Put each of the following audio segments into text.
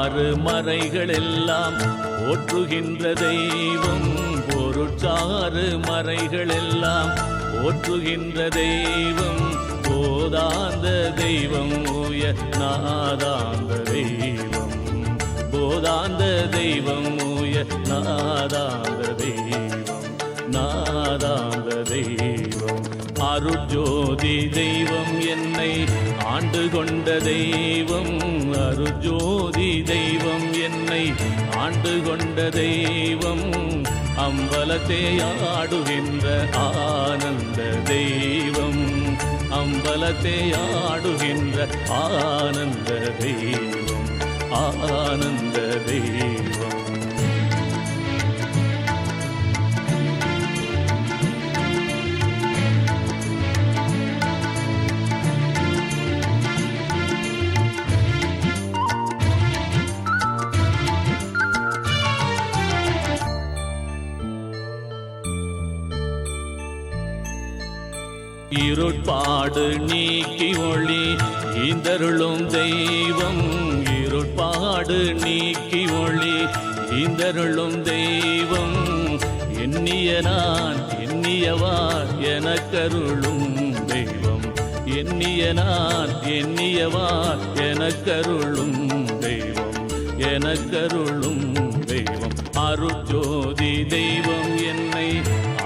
பொருட்சாறு மறைகளெல்லாம் போற்றுகின்ற தெய்வம். பொருட்சாறு மறைகளெல்லாம் போற்றுகின்ற தெய்வம். போதாந்த தெய்வம் உய நாதாந்த தெய்வம். போதாந்த தெய்வம் உய நாதாந்த தெய்வம். நாதாந்த தெய்வம். அருஜோதி தெய்வம் என்னை ஆண்டு கொண்ட தெய்வம். அருஜோதி தெய்வம் என்னை ஆண்டு கொண்ட தெய்வம். அம்பலத்தே ஆடுகின்ற ஆனந்த தெய்வம். அம்பலத்தே ஆடுகின்ற ஆனந்த தெய்வம். ஆனந்த தெய்வம். இருட்பாடு நீக்கி ஒளி இந்தருளும் தெய்வம் இருட்பாடு நீக்கி ஒளி இந்தருளும் தெய்வம். எண்ணிய நான் எண்ணியவார் எனக்கருளும் தெய்வம். எண்ணிய நான் எண்ணியவார் எனக்கருளும் தெய்வம். எனக்கருளும் தெய்வம். அருஜோதி தெய்வம் என்னை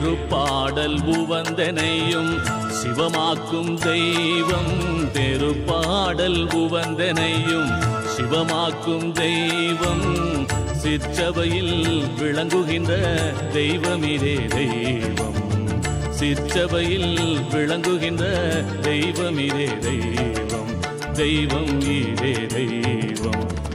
தெருப்பாடல் உவந்தனையும் சிவமாக்கும் தெய்வம். தெருப்பாடல் உவந்தனையும் சிவமாக்கும் தெய்வம். சிற்றவையில் விளங்குகின்ற தெய்வமிரே தெய்வம். சிற்றவையில் விளங்குகின்ற தெய்வமிரே தெய்வம். தெய்வம் இதே தெய்வம்.